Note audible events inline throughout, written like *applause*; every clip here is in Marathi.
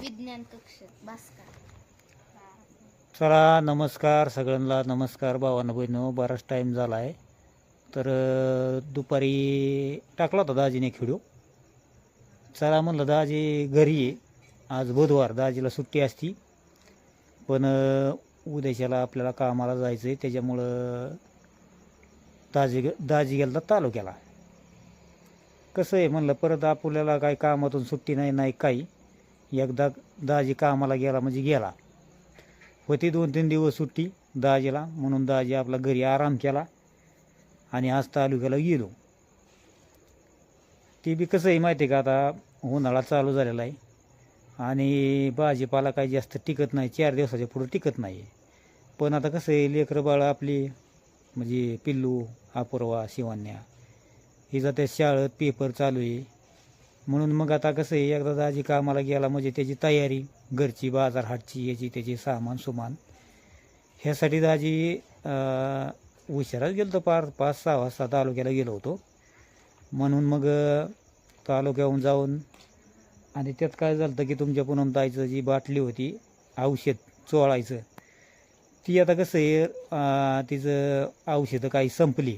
विज्ञान कक्ष भास्कर. चला नमस्कार सगळ्यांना. नमस्कार भावांना बहिणं बराच टाईम झाला आहे तर अं, दुपारी टाकला होता दाजीने एक व्हिडिओ चला म्हणलं दाजी घरी आहे आज बुधवार दाजीला सुट्टी असती. पण अं, उद्याच्याला आपल्याला कामाला जायचं आहे त्याच्यामुळं दाजी दाजी गेला तालुक्याला. कसं आहे म्हणलं परत आपल्याला काही कामातून सुट्टी नाही नाही काही. एकदा दाजी कामाला गेला म्हणजे गेला. होती दोन तीन दिवस सुट्टी दाजीला म्हणून दाजी आपला घरी आराम केला आणि आज तालुक्याला गेलो. ते बी कसं आहे माहिती आहे का आता? उन्हाळा चालू झालेला आहे आणि भाजीपाला काही जास्त टिकत नाही चार दिवसाच्या पुढं टिकत नाही पण आता कसं आहे लेकरं बाळं आपली म्हणजे पिल्लू अपूर्वा शिवान्या ही त्या शाळेत पेपर चालू आहे. म्हणून मग आता कसं आहे एकदा दाजी कामाला गेला म्हणजे त्याची तयारी घरची बाजार हाटची याची त्याची सामान सुमान. ह्यासाठी दाजी उशिराच गेलो होतो पार पाच सहा वाजता तालुक्याला गेलो होतो. म्हणून मग तालुक्याहून जाऊन आणि त्यात काय झालं होतं की तुमच्या पुनम ताईचं जी बाटली होती औषध चोळायचं ती आता कसं आहे तिचं औषधं काही संपली.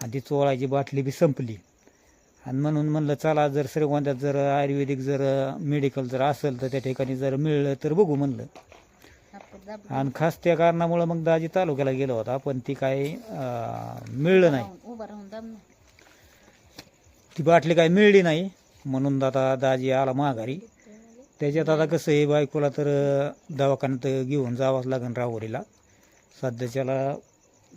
आणि ती चोळायची बाटली बी संपली. आणि म्हणून म्हणलं चला जर श्रीगोंद्यात जर आयुर्वेदिक जर मेडिकल जर असेल तर त्या ठिकाणी जर मिळलं तर बघू म्हणलं. आणि खास त्या कारणामुळं मग दाजी तालुक्याला गेलो होता पण ती काही अं, मिळलं नाही. ती बाटली काही मिळली नाही. म्हणून आता दाजी आला माघारी. त्याच्यात आता कसं आहे बायकोला तर दवाखान्यात घेऊन जावंच लागेल राहुरीला. सध्याच्याला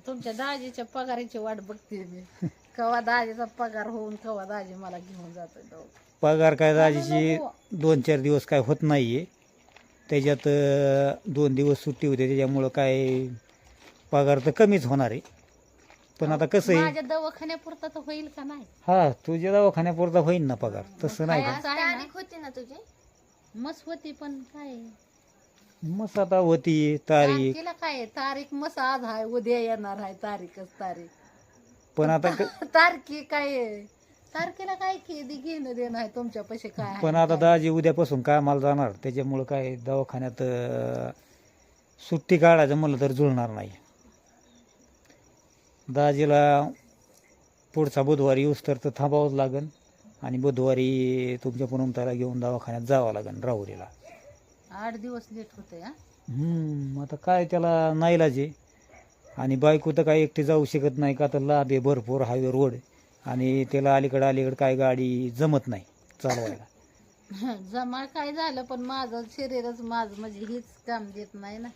तुमच्या दाजीच्या पगाराची वाट बघते *laughs* कवा दाजीचा पगार होऊन कवा दाजी मला घेऊन जातो पगार काय दाजीची दोन चार दिवस काय होत नाही आहे त्याच्यात अं, दोन दिवस सुट्टी होते त्याच्यामुळं काय पगार तर कमीच होणार आहे. पण आता कसं आहे? माझ्या दवाखान्यापुरता तर होईल का नाही? हा तुझ्या दवाखान्यापुरता होईल ना पगार. तसं नाही का? ना? तारीख होती ना तुझी? मस होती पण काय? मस्त आता होती तारीख. काय आहे? तारीख मस आज आहे उद्या येणार आहे तारीखच तारीख. पण आता क- *laughs* तारखी काय आहे? तारखेला काय केली घेणं देणं आहे? तुमच्या पैसे काय आहे? पण आता दाजी उद्यापासून कामाला जाणार. त्याच्यामुळं काय दवाखान्यात अं, सुट्टी काढायचं म्हणलं तर जुळणार नाही. दाजीला पुढचा बुधवारी येऊस तर तर थांबावंच लागेल आणि बुधवारी तुमच्या पुनमताला घेऊन दवाखान्यात जावं लागेल राहुरीला. आठ दिवस लेट होते हा? हम्म, आता काय त्याला नाईलाज आहे? आणि बायको तर काय एकटी जाऊ शकत नाही का? तर लाभ आहे भरपूर हायवे रोड आणि त्याला अलीकडं अलीकडं काय गाडी जमत नाही चालवायला. *laughs* जमा काय झालं पण माझं शरीरच माझं म्हणजे हीच काम देत नाही ना.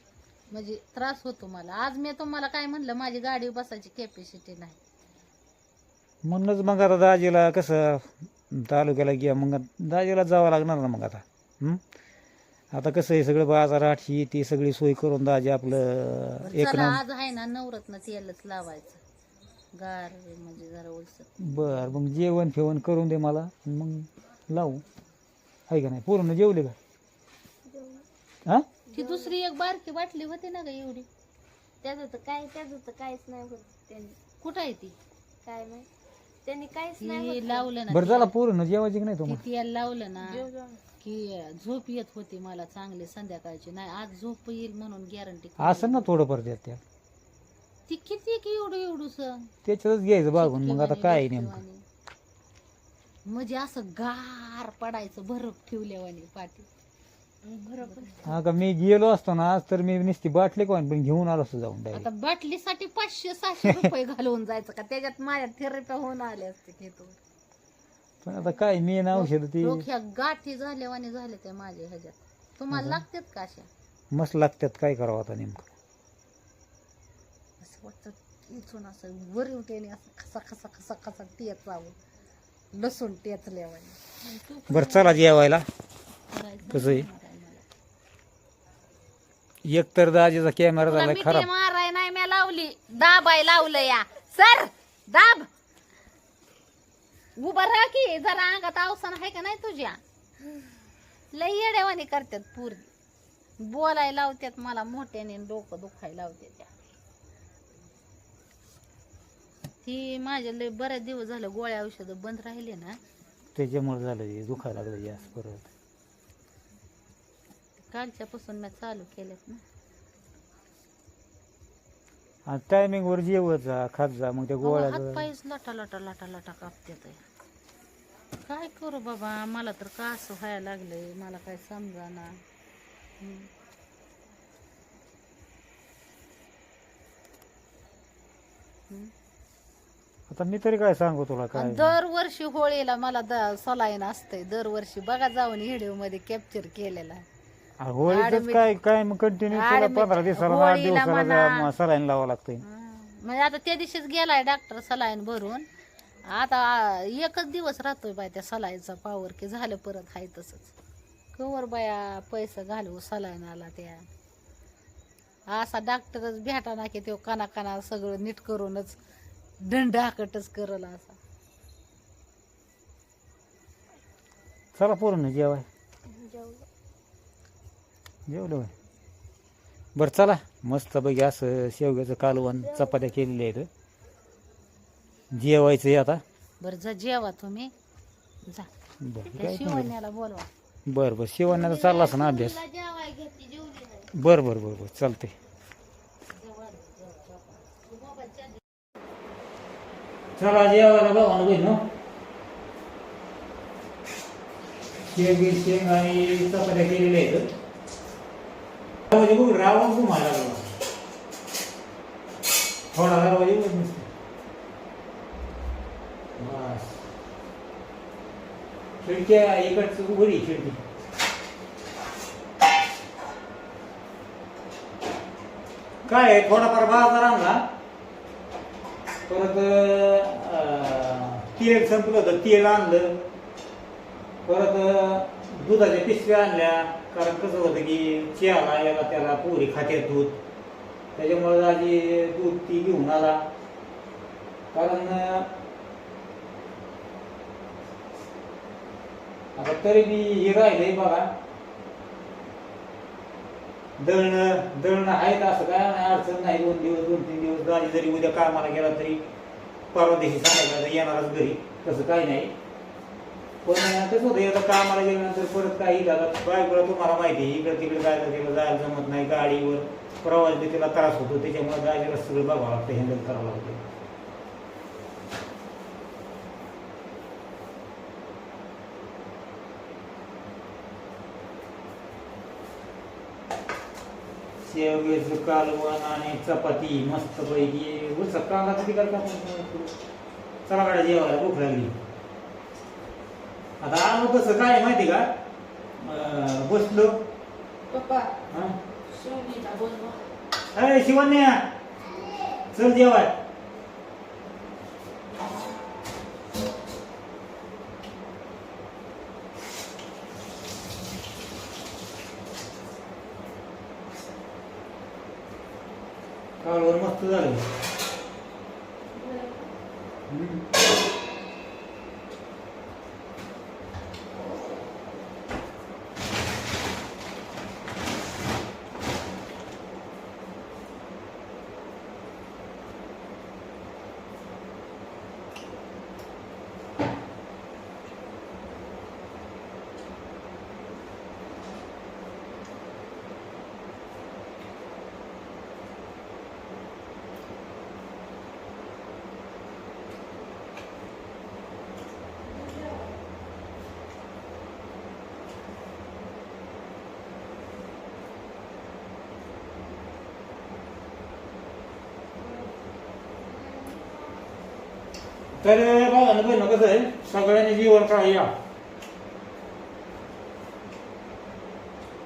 म्हणजे त्रास होतो मला. आज मी तुम्हाला काय म्हणलं माझी गाडी बसायची कॅपॅसिटी नाही. म्हणूनच मग आता दाजीला कसं तालुक्याला घ्या मग दाजीला जावं लागणार ना मग आता हं? आता कसं आहे सगळं बाजार आठशी ती सगळी सोय करून दाजी आपलं एक चला आज आहे ना नवरत्न तेलच लावायचं. गार म्हणजे जरा ओलसर. बर मग जेवण फेवण करून दे मला मग लावू. आहे का नाही? पूर्ण जेवले का? हा? ती दुसरी एक बारकी बाटली होती ना ग एवढी. त्याचं तर काय त्याचं तर काहीच नाही होत. त्यांनी कुठं आहे ती? काय माहीत. त्यांनी काहीच नाही ती होत लावलं ना बरं झाला पूर्ण जेवायची की नाही ती तुम्हाला तेल लावलं ना. की झोप येत होती मला चांगली संध्याकाळची. नाही आज झोप येईल म्हणून गॅरंटी असं ना थोडंफार त्यात त्या. ती किती की एवढं एवढूस त्याच्यातच घ्यायचं बागून मग आता काय आहे नेमकं? म्हणजे असं गार पडायचं बरफ ठेवल्यावानी पाठी. हा का मी गेलो असतो ना आज तर मी नुसती बाटली कोण पण घेऊन आलो असतो जाऊन आता डायरेक्ट बाटलीसाठी पाचशे सहाशे रुपये घालवून जायचं का? त्याच्यात माझ्या थेरप्या होऊन आले असते घेतो पण आता काय मी ना औषध ती डोक्या गाठी झाल्यावानी झाले ते माझ्या ह्याच्यात. तुम्हाला लागतात का अशा? मस्त लागतात काय करावं आता नेमकं? असं वाटतं इथून असं वर उठेने असं खसा खसा खसा खसा टेचावं लसूण टेचल्यावानी. बरं चला जेवायला. कसं आहे. एक तर दाजीचा कॅमेरा तुला मिठी खराब. माराय नाही मी लावली. दाबाय लावलं या. सर दाब. उभा राहा की जरा अंगात अवसान आहे का नाही तुझ्या? लय येड्यावानी करतात पूर्वी बोलाय लावतात मला मोठ्याने आणि डोकं दुखायला लावते त्या. ती माझ्या लय बऱ्याच दिवस झालं गोळ्या औषधं बंद राहिले ना. त्याच्यामुळे झालं हे दुखायला लागलं जास्त परत. कालच्यापासून मी चालू केलेत ना. आणि टायमिंगवर जेवत जा खात जा मग त्या हात गोळ्या पायच लटा लटा लटा लटा कापतेत काय करू बाबा मला तर का असं व्हायला लागलंय? मला काय समजाना. हम्म. हम्म. आता मी तरी काय सांगू तुला काय? दरवर्षी होळीला मला द सलाईन असतंय. दरवर्षी बघा जाऊन व्हिडिओमध्ये कॅप्चर केलेला. आ, आडमी- काय काय मग कंटिन्यू तुला पंधरा दिवसाला आठ होळीला म्हणा. दिवसाला सलाईन लावावं लागतंय. म्हणजे आता त्या दिवशीच गेलाय डॉक्टर सलाईन भरून. आता आ, एकच दिवस राहतोय बाय त्या सलाईनचा पावर की झालं परत हाय तसंच. कवर बाया पैसा घालवू सलाईनाला त्या. असा डॉक्टरच भेटा ना की तो काना काना सगळं नीट करूनच दंड हाकटच करल असा. चला पूर्ण जेवाय. जेवलो. जेवलो होय. बरं चला. मस्त पैकी असं शेवग्याचं कालवण चपात्या केलेल्या आहेत. जेवायचं आहे आता. बरं जा जेवा तुम्ही. जा. बरं त्या काय शिवण्याला बोलवा. बरं बरं. शिवण्याचा चालला असं ना अभ्यास? बरं बरं बरं बरं. चालतंय. चला जेवायला भावानं बहिण शेंग शेंग आणि चपात्या केलेल्या आहेत. दरवाजे बघ रावण थोडा दरवाजे बघ बस खिडक्या इकडचं उघडी खिडकी काय आहे, थोडाफार बाजार आणला परत अं, तेल संपलं होतं तेल आणलं परत दुधाच्या पिशव्या आणल्या कारण कसं होतं की चहाला याला त्याला पोरी खात्यात दूध. त्याच्यामुळे आधी दूध ती घेऊन आला. कारण आता तरी मी हे राहिले बघा. दळणं दळणं आहेत असं काय नाही अडचण नाही. दोन दिवस दोन तीन दिवस गाडी जरी उद्या कामाला गेला तरी परवा दिवशी सांगायला येणारच घरी. तसं काही नाही. पण कसं होतं आता कामाला गेल्यानंतर परत काही झालं बायकोला तुम्हाला माहिती आहे इकडं तिकडे जायचं तिला जायला जमत नाही गाडीवर प्रवास बी तिला त्रास होतो त्याच्यामुळे गाडीला सगळं बघावं लागतं हँडल करावं लागतं. शेवग्याचं कालवण आणि चपाती मस्त पैकी उलसा कांदा करता चला गाड्या जेवायला भूक लागली. आता आलो कसं काय माहिती का? अं, बसलो. पप्पा हा? बोलवा अरे शिवन्या. चल जेवाय. मस्त झालं. हम्म. तर बघा ना कसं आहे सगळ्यांनी जीवन काळ या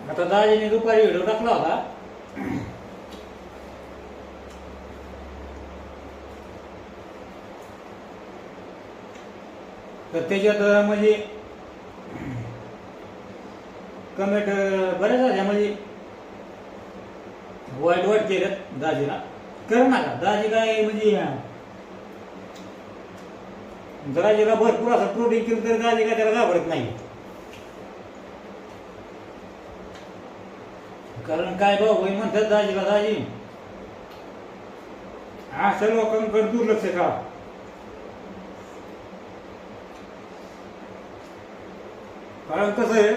आता दाजीने दुपारी व्हिडिओ टाकला होता. तर त्याच्यात म्हणजे कमेंट बऱ्याच झाल्या म्हणजे वाईट वाईट केलं दाजीला. कर ना का दाजी काय म्हणजे राजेला भरपूर असं प्रोटीन केलं तरी राजे का त्याला घाबरत नाही. कारण काय बाबा बहीण म्हणतात दाजीला दाजी. असं लोकांकडे दुर्लक्ष का? कारण कसं आहे?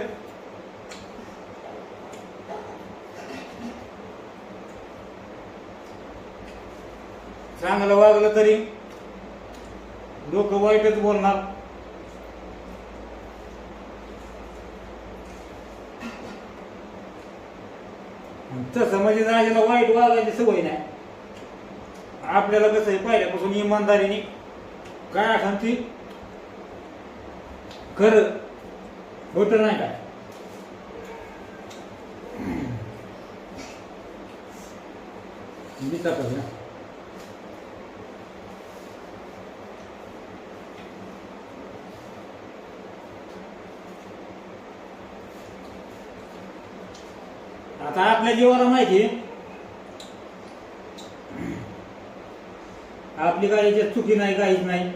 चांगलं वागलं तरी लोक वाईटच बोलणार. तसं म्हणजे राजाला वाईट वागायची सवय नाही. आपल्याला कसं आहे पहिल्यापासून इमानदारीने काय असेल ती खरं होत नाही काय. मी तपास आता आपल्या जीवाला माहिती आहे, आपली गाडीच्या चुकी नाही काहीच नाही.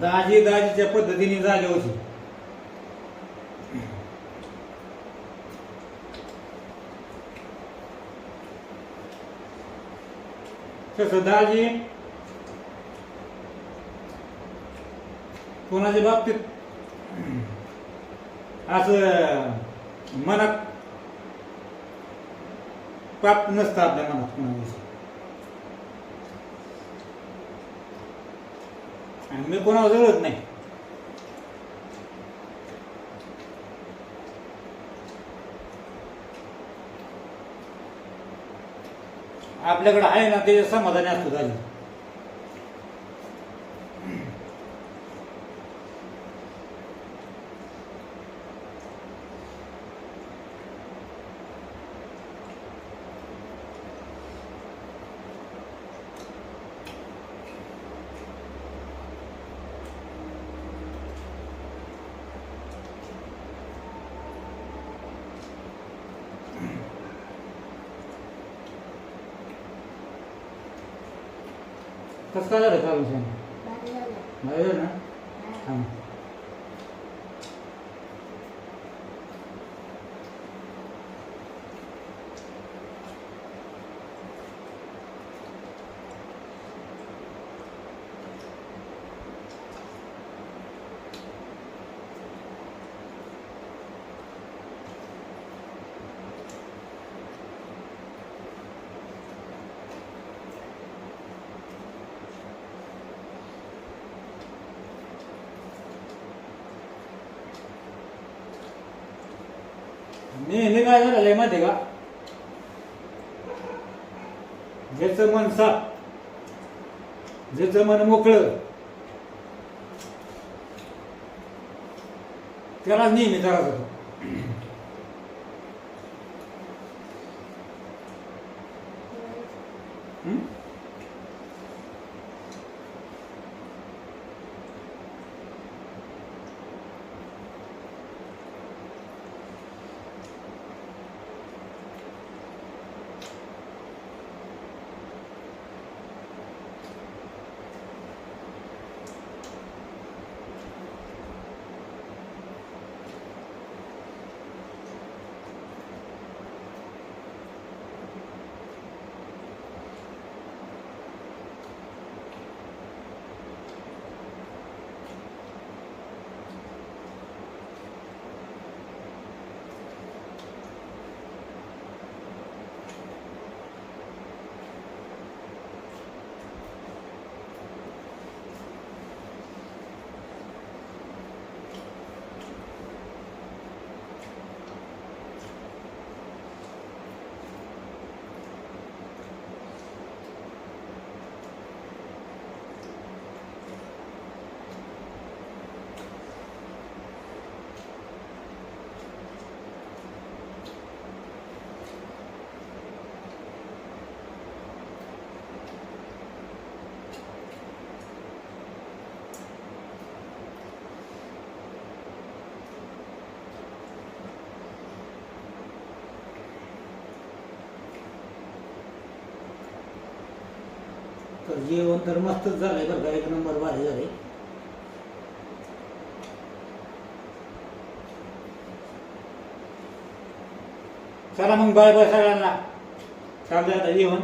दाजी दाजीच्या पद्धतीने झाले होते. तस दाजी कोणाच्या बाबतीत असं मनात पाप नसतं आपल्या मनात कोणाविषयी आणि मी कोणावर जळत नाही. आपल्याकडे आहे ना ते समाधानी असतो झाली कसं काय झालं चालू सांग भारी झालं. ना हा. नेहमी काय झालेलं आहे माहिती आहे का? ज्याचं मन साफ ज्याचं मन मोकळं त्याला नेहमी त्रास होतो. हम्म? तर जेवण तर मस्तच झालंय बरं का. एक नंबर भारी झाले चला मग बाय बाय सगळ्यांना. चालतंय आता जेवण.